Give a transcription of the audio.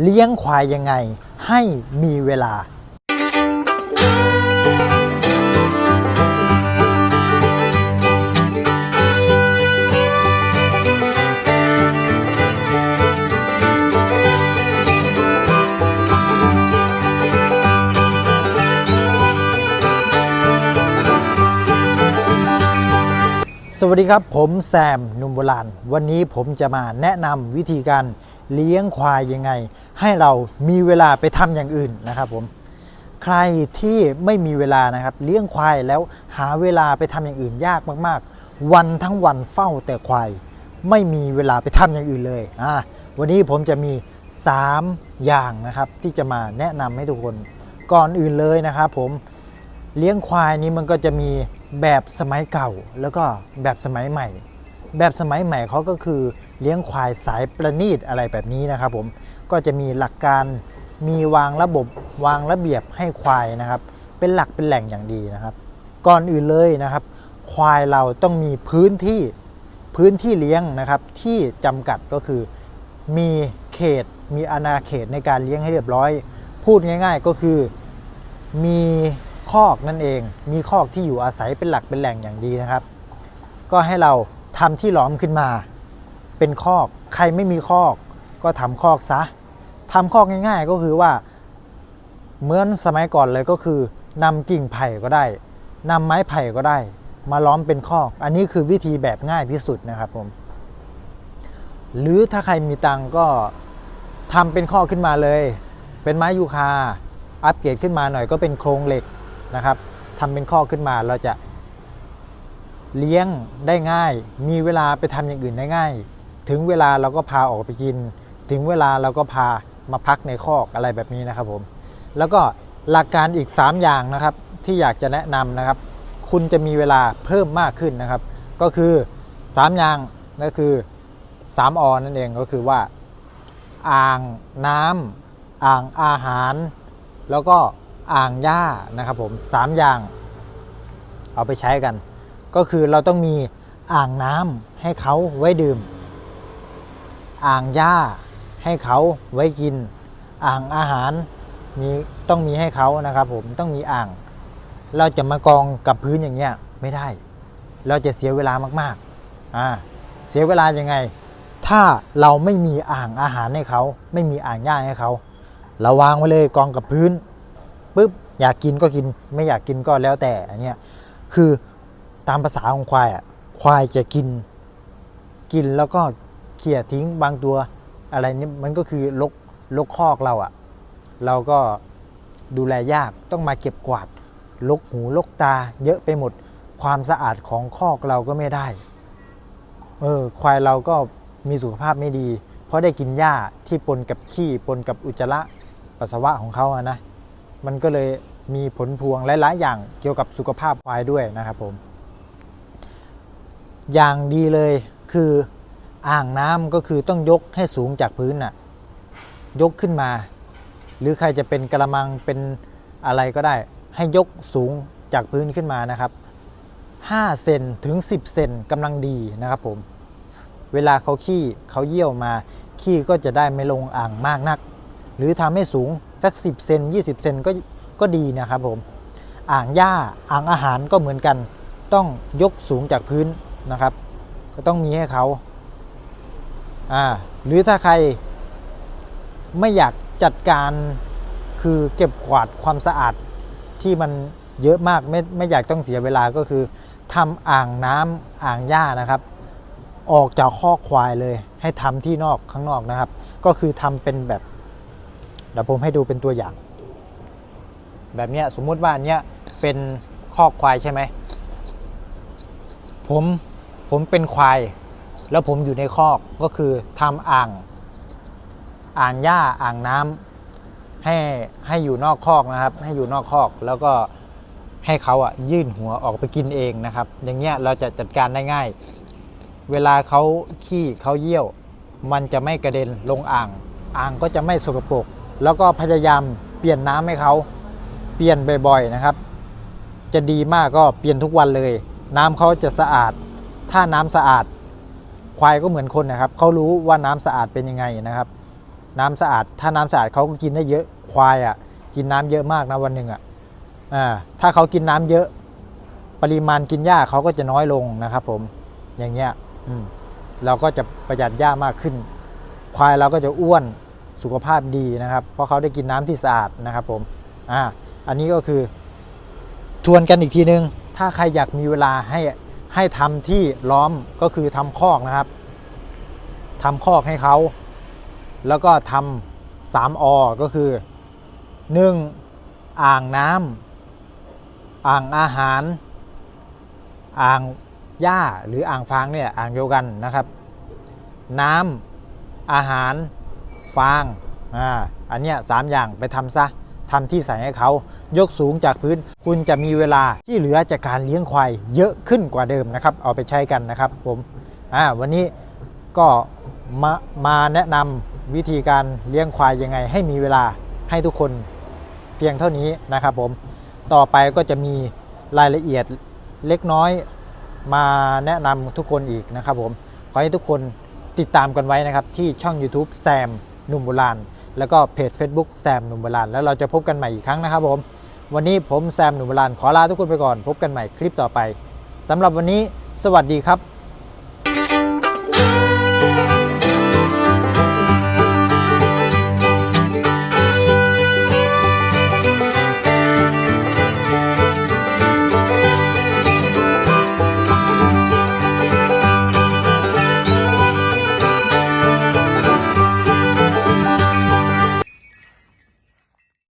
เลี้ยงควายยังไงให้มีเวลา วัสดีครับผมแซมนุ่มโบราณ วันนี้ผมจะมาแนะนำวิธีการเลี้ยงควายยังไง ให้เรามีเวลาไปทำอย่างอื่นนะครับผมใครที่ไม่มีเวลานะครับ เลี้ยงควายแล้วหาเวลาไปทำอย่างอื่นยากมากๆ วันทั้งวันเฝ้าแต่ควายไม่มีเวลาไปทำอย่างอื่นเลยอ่าวันนี้ผมจะมี 3 อย่างนะครับ ที่จะมาแนะนำให้ทุกคนก่อนอื่นเลยนะครับผมเลี้ยงควายนี้มันก็จะมี แบบสมัยเก่าแล้วก็แบบสมัยใหม่ แบบสมัยใหม่เขาก็คือเลี้ยงควายสายประณีตอะไรแบบนี้นะครับผมก็จะมีหลักการมีวางระบบวางระเบียบให้ควายนะครับ เป็นหลักเป็นแหล่งอย่างดีนะครับ ก่อนอื่นเลยนะครับ ควายเราต้องมีพื้นที่พื้นที่เลี้ยงนะครับที่จำกัดก็คือมีเขตมีอาณาเขตในการเลี้ยงให้เรียบร้อย พูดง่าย ๆ ก็คือมี คอกนั่นเอง มีคอกที่อยู่อาศัยเป็นหลักเป็นแหล่งอย่างดีนะครับ ก็ให้เราทำที่ล้อมขึ้นมา เป็นคอก ใครไม่มีคอก ก็ทำคอกซะทำคอกง่าย ๆ ก็คือว่าเหมือนสมัยก่อนเลยก็คือนำกิ่งไผ่ก็ได้นำไม้ไผ่ก็ได้ มาล้อมเป็นคอก อันนี้คือวิธีแบบง่ายที่สุดนะครับผม หรือถ้าใครมีตังก็ทำเป็นคอกขึ้นมาเลย เป็นไม้ยูคาอัปเกรดขึ้นมาหน่อยก็เป็นโครงเหล็ก นะครับทำเป็นข้อขึ้นมาเราจะเลี้ยงได้ง่าย มีเวลาไปทำอย่างอื่นได้ง่าย ถึงเวลาเราก็พาออกไปกิน ถึงเวลาเราก็พามาพักในคอกอะไรแบบนี้นะครับผมแล้วก็หลักการอีก 3 อย่างนะครับที่อยากจะแนะนำนะครับ คุณจะมีเวลาเพิ่มมากขึ้นนะครับ ก็คือ 3 อย่างก็คือ3อนั่นเองก็คือว่า อ่างน้ำอ่างอาหาร แล้วก็ อ่างหญ้านะครับผมสามอย่าง เอาไปใช้กัน ก็คือเราต้องมีอ่างน้ำให้เขาไว้ดื่ม อ่างหญ้าให้เขาไว้กิน อ่างอาหารมีต้องมีให้เขานะครับผมต้องมีอ่าง เราจะมากองกับพื้นอย่างเงี้ยไม่ได้ เราจะเสียเวลามากๆอ่าเสียเวลายังไง ถ้าเราไม่มีอ่างอาหารให้เขา ไม่มีอ่างหญ้าให้เขาเราวางไว้เลยกองกับพื้น ปุ๊บอยากกินก็กินไม่อยากกินก็แล้วแต่อันเนี้ยคือตามภาษาของควายอะควายจะกิน กินแล้วก็เขี่ยทิ้งบางตัวอะไรนี่มันก็คือลกลกคอกเราอะ เราก็ดูแลยากต้องมาเก็บกวาด ลกหูลกตา เยอะไปหมดความสะอาดของคอกเราก็ไม่ได้เออควายเราก็มีสุขภาพไม่ดี เพราะได้กินหญ้าที่ปนกับขี้ปนกับอุจจาระปัสสาวะของเขาอะนะ มันก็เลยมีผลพวงหลายๆอย่างเกี่ยวกับสุขภาพควายด้วยนะครับผม อย่างดีเลยคืออ่างน้ำก็คือต้องยกให้สูงจากพื้นน่ะยกขึ้นมา หรือใครจะเป็นกระมังเป็นอะไรก็ได้ ให้ยกสูงจากพื้นขึ้นมานะครับ5เซนถึง 10เซนกำลังดีนะครับผม เวลาเขาขี้เขาเยี่ยวมา ขี้ก็จะได้ไม่ลงอ่างมากนัก หรือทำให้สูง สัก 10 เซน 20 เซนก็ก็ดีนะครับผม อ่างหญ้าอ่างอาหารก็เหมือนกัน ต้องยกสูงจากพื้นนะครับ ก็ต้องมีให้เขาอ่าหรือถ้าใครไม่อยากจัดการคือเก็บกวาดความสะอาดที่มันเยอะมากไม่ไม่อยากต้องเสียเวลาก็คือทำอ่างน้ำอ่างหญ้านะครับ ออกจากข้อควายเลยให้ทำที่นอกข้างนอกนะครับ ก็คือทำเป็นแบบ เดี๋ยวผมให้ดูเป็นตัวอย่าง แบบเนี้ยสมมุติว่าอันเนี้ยเป็นคอกควายใช่ไหมผมผมเป็นควาย แล้วผมอยู่ในคอกก็คือทำอ่าง อ่างหญ้าอ่างน้ำให้ให้อยู่นอกคอกนะครับ ให้อยู่นอกคอกแล้วก็ให้เขาอะยื่นหัวออกไปกินเองนะครับ อย่างเงี้ยเราจะจัดการได้ง่าย เวลาเขาขี้เขาเยี่ยว มันจะไม่กระเด็นลงอ่าง อ่างก็จะไม่สกปรก แล้วก็พยายามเปลี่ยนน้ำให้เขาเปลี่ยนบ่อยๆนะครับ จะดีมากก็เปลี่ยนทุกวันเลย น้ำเขาจะสะอาด ถ้าน้ำสะอาด ควายก็เหมือนคนนะครับเขารู้ว่าน้ำสะอาดเป็นยังไงนะครับ น้ำสะอาด ถ้าน้ำสะอาดเขาก็กินได้เยอะควายอะกินน้ำเยอะมากนะวันหนึ่งอะอ่าถ้าเขากินน้ำเยอะ ปริมาณกินหญ้าเขาก็จะน้อยลงนะครับผมอย่างเงี้ยอืมเราก็จะประหยัดหญ้ามากขึ้น ควายเราก็จะอ้วน สุขภาพดีนะครับ เพราะเขาได้กินน้ำที่สะอาดนะครับผมอ่าอันนี้ก็คือทวนกันอีกทีนึง ถ้าใครอยากมีเวลาให้ให้ทำที่ล้อมก็คือทำคอกนะครับทำคอกให้เขา แล้วก็ทำสามอก็คือ 1. อ่างน้ำอ่างอาหาร อ่างหญ้าหรืออ่างฟางเนี่ยอ่างเดียวกันนะครับ น้ำอาหาร ฟางอ่าอันเนี้ยสามอย่างไปทำซะทำที่ใส่ให้เขายกสูงจากพื้น คุณจะมีเวลาที่เหลือจากการเลี้ยงควายเยอะขึ้นกว่าเดิมนะครับ เอาไปใช้กันนะครับผมอ่าวันนี้ก็มามาแนะนำวิธีการเลี้ยงควายยังไง ให้มีเวลาให้ทุกคนเพียงเท่านี้นะครับผมต่อไปก็จะมีรายละเอียดเล็กน้อยมาแนะนำทุกคนอีกนะครับผม ขอให้ทุกคนติดตามกันไว้นะครับที่ช่อง YouTube แซม หนุ่มโบราณ แล้วก็เพจ Facebook แซมหนุ่มโบราณ แล้วเราจะพบกันใหม่อีกครั้งนะครับผม วันนี้ผมแซมหนุ่มโบราณขอลาทุกคนไปก่อน พบกันใหม่คลิปต่อไปสำหรับวันนี้ สวัสดีครับ